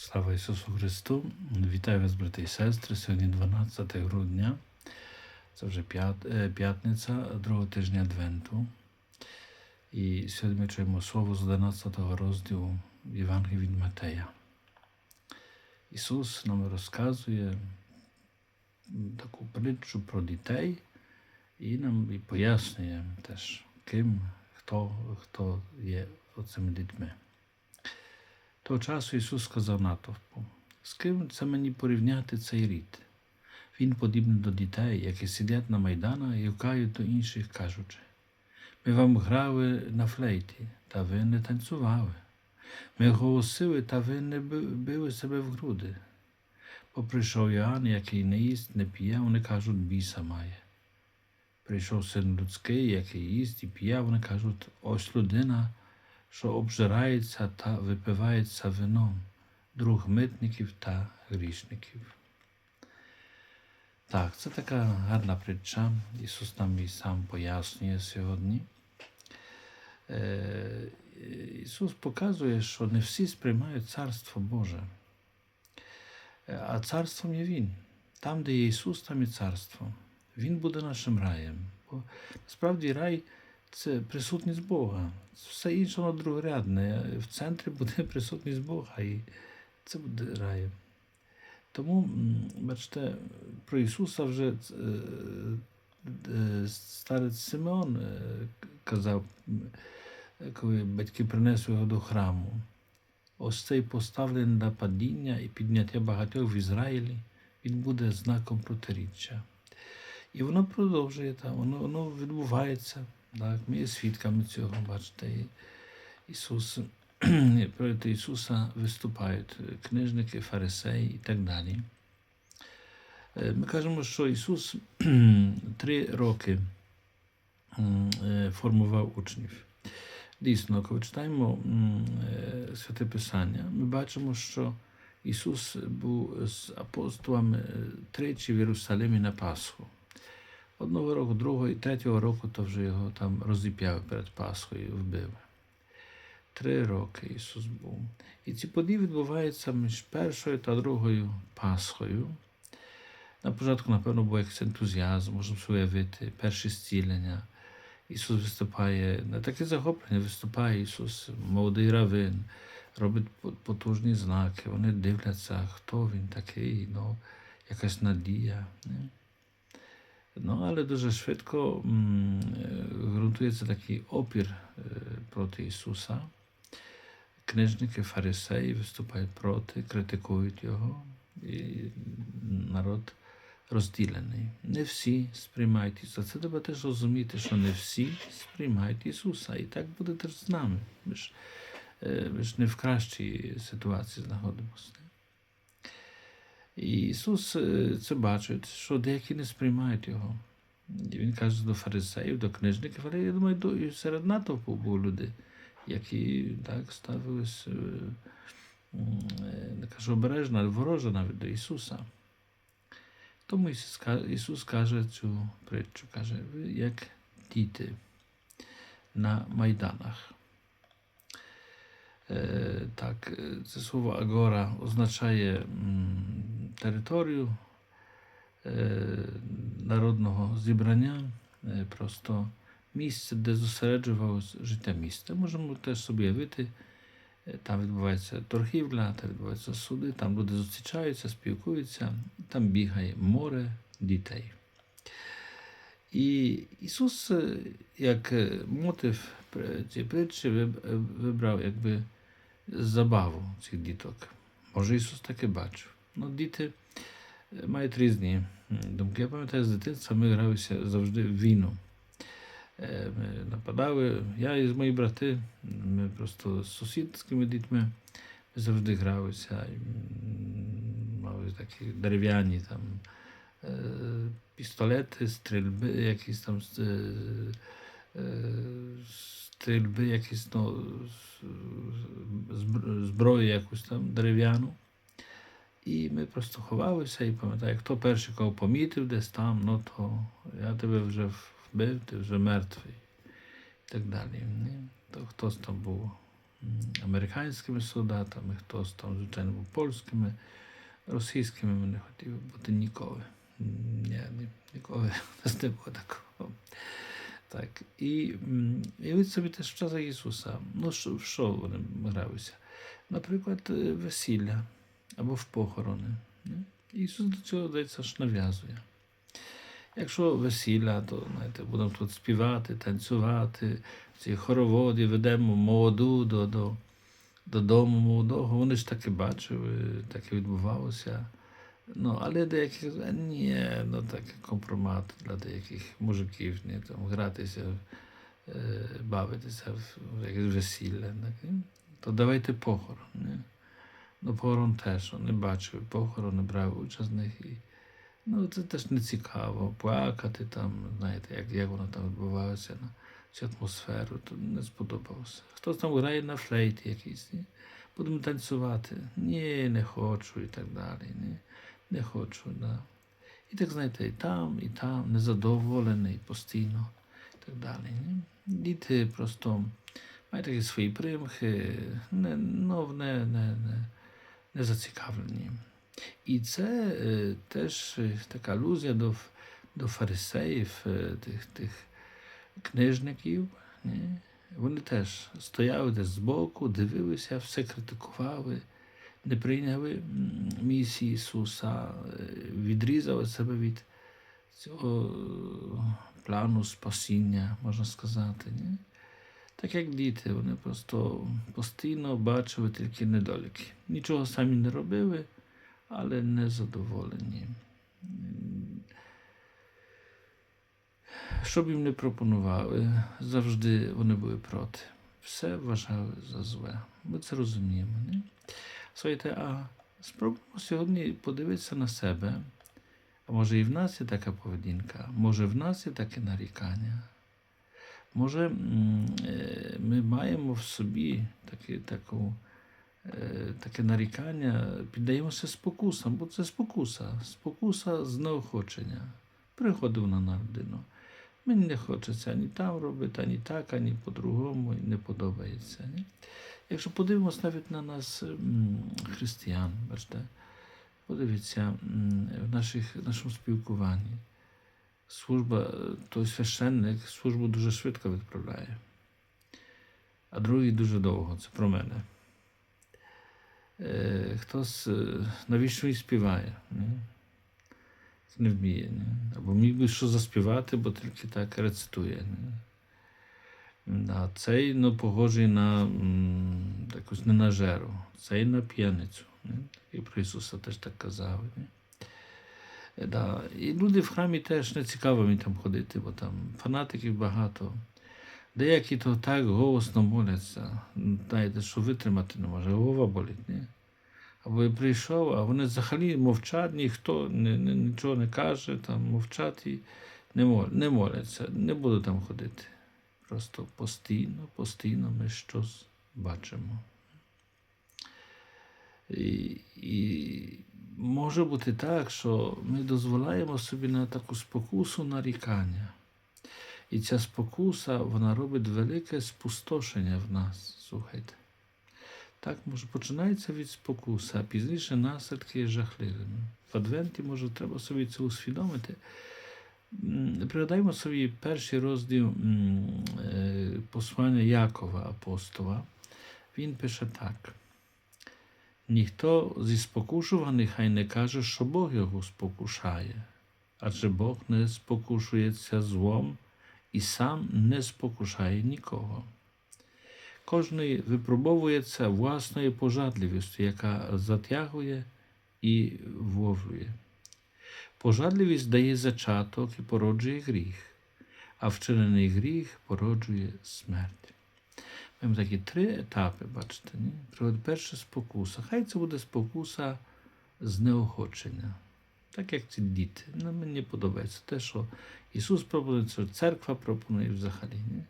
Слава Ісусу Христу! Вітаю вас, брати і сестри. Сьогодні 12 грудня. Це вже е, п'ятниця другого тижня Адвенту. І сьогодні ми чуємо слово з 11 розділу Євангелія від Матея. Ісус нам розказує таку притчу про дітей і нам пояснює теж, ким, хто, хто є оцими дітьми. Того часу Ісус сказав натовпу, з ким це мені порівняти цей рід? Він подібний до дітей, які сидять на майданах і гукають до інших, кажучи, ми вам грали на флейті, та ви не танцювали. Ми голосили, та ви не били себе в груди. Бо прийшов Іоанн, який не їсть, не п'є, вони кажуть, біса має. Прийшов син людський, який їсть і п'є, вони кажуть, ось людина, що обжирається та випивається вином, друг митників та грішників. Так, це така гарна притча. Ісус нам і сам пояснює сьогодні. Е, Ісус показує, що не всі сприймають Царство Боже. Е, А царством є Він. Там, де є Ісус, там і царство. Він буде нашим раєм. Бо насправді рай це присутність Бога. Все інше воно другорядне. В центрі буде присутність Бога, і це буде раєм. Тому, бачите, про Ісуса вже е, е, старець Симеон е, казав, коли батьки принесли його до храму. Ось цей поставлений на падіння і підняття багатьох в Ізраїлі, він буде знаком протиріччя. І воно продовжує там, воно, воно відбувається. Так, ми є свідками цього, бачите. І Ісус, проти Ісуса виступають книжники, фарисеї і так далі. Е, Ми кажемо, що Ісус три роки м, е, формував учнів. Дійсно, коли читаємо м, е, Святе Писання, ми бачимо, що Ісус був з апостолами е, тричі в Єрусалимі на Пасху. Одного року, другого і третього року то вже його там розіп'яли перед Пасхою і вбили. Три роки Ісус був. І ці події відбуваються між першою та другою Пасхою. На початку, напевно, був якийсь ентузіазм, можна уявити, перші зцілення. Ісус виступає, не таке захоплення, виступає Ісус, молодий равин, робить потужні знаки. Вони дивляться, хто він такий, ну, якась надія. Не? Ну, але дуже швидко м, е, ґрунтується такий опір е, проти Ісуса. Книжники, фарисеї виступають проти, критикують Його, і народ розділений. Не всі сприймають Ісуса. Це треба теж розуміти, що не всі сприймають Ісуса. І так буде теж з нами. Ми ж, ми ж не в кращій ситуації знаходимося. І Ісус е, це бачить, що деякі не сприймають Його. Він каже до фарисеїв, до книжників, але я думаю, до, і серед натовпу були люди, які так ставились, е, е, не кажу обережно, але вороже навіть до Ісуса. Тому Ісус каже цю притчу, каже, ви як діти на майданах. Так, це слово агора означає територію е, народного зібрання, е, просто місце, де зосереджувалося життя міста. Можемо теж собі уявити, е, там відбувається торгівля, там відбуваються суди, там люди зустрічаються, спілкуються, там бігає море дітей. І Ісус, як мотив цієї притчі, вибрав якби забаву цих діток. Може, Ісус таке бачив. Ну, діти е, мають різні думки. Я пам'ятаю, з дитинства ми гралися завжди в війну. Е, Ми нападали, я і мої брати, ми просто з сусідськими дітьми ми завжди гралися. Мали такі дерев'яні там е, пістолети, стрільби, якісь там стрільби, якісь ну, зброю якусь там дерев'яну. І ми просто ховалися і пам'ятаю, хто перший кого помітив десь там, ну то я тебе вже вбив, ти вже мертвий. І так далі. То хтось там був американськими солдатами, хтось там, звичайно, був польськими, російськими ми не хотіли бути ніколи. Ні, ні, ніколи у нас не було такого. Так. І, і ви собі теж в часах Ісуса. Ну, що, в що вони гралися? Наприклад, е, весілля або в похорони. ні? Ісус до цього здається ж нав'язує. Якщо весілля, то знаєте, будемо тут співати, танцювати, ці хороводи, ведемо молоду до, до, додому молодого. Вони ж таки бачили, таке відбувалося. Ну, але деякі ні, ну таке компромат для деяких мужиків, ні, там, гратися, е, бавитися в, якесь весілля. Так? То давайте похорон. Ну, похорон теж не бачив, похорон не брав участь в них. І, ну, це теж не цікаво. Плакати там, знаєте, як, як воно там відбувалося на цю атмосферу, то не сподобалося. Хтось там грає на флейті якийсь, ні? будемо танцювати. Ні, не хочу і так далі. Ні, не хочу. Да. І так, знаєте, і там, і там, незадоволений постійно, і так далі. Ні? Діти просто мають такі свої примхи, не, ну, не, не, не зацікавлені. І це теж така алюзія до, до фарисеїв, тих, тих книжників. Ні? Вони теж стояли десь збоку, дивилися, все критикували, не прийняли місії Ісуса, відрізали себе від цього плану спасіння, можна сказати. Ні? Так як діти, вони просто постійно бачили тільки недоліки. Нічого самі не робили, але не задоволені. Що б їм не пропонували, завжди вони були проти. Все вважали за зле. Ми це розуміємо. Ні? Слухайте, а спробуємо сьогодні подивитися на себе. А може і в нас є така поведінка, може в нас є таке нарікання. Може, е, ми маємо в собі таке, таку, е, таке нарікання, піддаємося спокусам, бо це спокуса, спокуса з неохочення. Приходив на людину. Мені не хочеться ані там робити, ані так, ані по-другому, і не подобається. Ні? Якщо подивимось навіть на нас, християн, бачите, подивіться в наших, нашому спілкуванні. Служба, е, той священник службу дуже швидко відправляє, а другий дуже довго. Це про мене. Е, хтось е, навіщо і співає? Ні? Не вміє. Ні? Або міг би що заспівати, бо тільки так рецитує. Ні? А цей ну, похожий на м, якусь ненажеру, цей на п'яницю. І про Ісуса теж так казав. Ні? Да. І люди в храмі теж не цікаво мені там ходити, бо там фанатиків багато. Деякі то так голосно моляться, знаєте, що витримати не може, голова болить. Ні? Або я прийшов, а вони взагалі мовчать, ніхто не, не, нічого не каже, там мовчать і не, мол, не моляться, не буду там ходити. Просто постійно, постійно ми щось бачимо. І, і може бути так, що ми дозволяємо собі на таку спокусу нарікання. І ця спокуса, вона робить велике спустошення в нас. Слухайте. Так, може, починається від спокуси, а пізніше наслідки є жахливими. В Адвенті, може, треба собі це усвідомити. М, Пригадаймо собі перший розділ е, послання Якова апостола. Він пише так. Ніхто зі спокушуваних хай не каже, що Бог його спокушає, адже Бог не спокушується злом і сам не спокушає нікого. Кожний випробовується власною пожадливістю, яка затягує і вловлює. Пожадливість дає зачаток і породжує гріх, а вчинений гріх породжує смерть. Маємо такі три етапи, бачите. Ні? Перша спокуса. Хай це буде спокуса знеохочення. Так як ці діти. Ну, мені подобається те, що Ісус пропонує, це церква пропонує взагалі. Ні?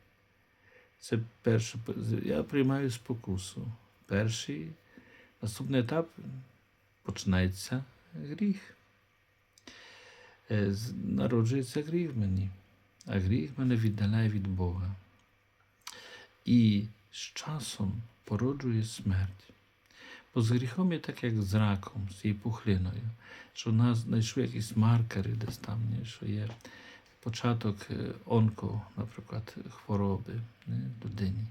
Це перше. Я приймаю спокусу. Перший наступний етап починається гріх. Е, Народжується гріх в мені, а гріх мене віддаляє від Бога. І з часом породжує смерть. Бо з гріхом є так, як з раком, з цією пухлиною, що в нас знайшли якісь маркери десь там, що є початок е, онко, наприклад, хвороби ні, людині.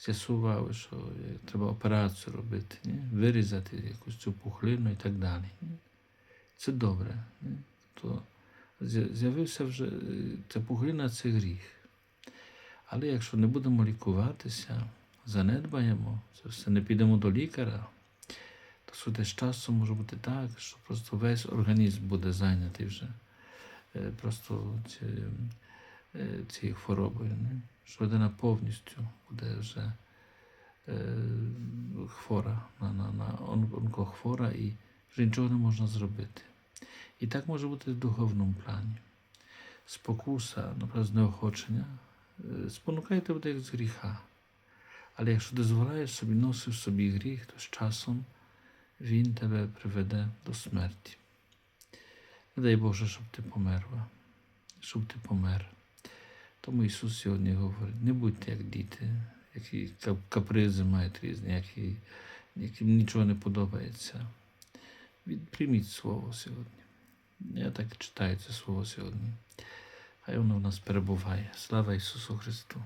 З'ясували, що е, треба операцію робити, ні, вирізати якусь цю пухлину і так далі. Ні. Це добре. Ні. То з'явився вже е, ця пухлина це гріх. Але якщо не будемо лікуватися, занедбаємо, це все не підемо до лікаря, то суде з часом може бути так, що просто весь організм буде зайнятий вже е, просто е, цією хворобою. Не? Що людина повністю буде вже е, хвора, на, на, на онкохвора і вже нічого не можна зробити. І так може бути в духовному плані. Спокуса, наприклад, знеохочення, е, спонукає тебе як з гріха. Але якщо дозволяєш собі, носиш собі гріх, то з часом він тебе приведе до смерті. Не дай Боже, щоб ти померла, щоб ти помер. Тому Ісус сьогодні говорить, не будьте як діти, які капризи мають різні, які, яким нічого не подобається. Відприйміть Слово сьогодні. Я так читаю це Слово сьогодні. Хай воно в нас перебуває. Слава Ісусу Христу!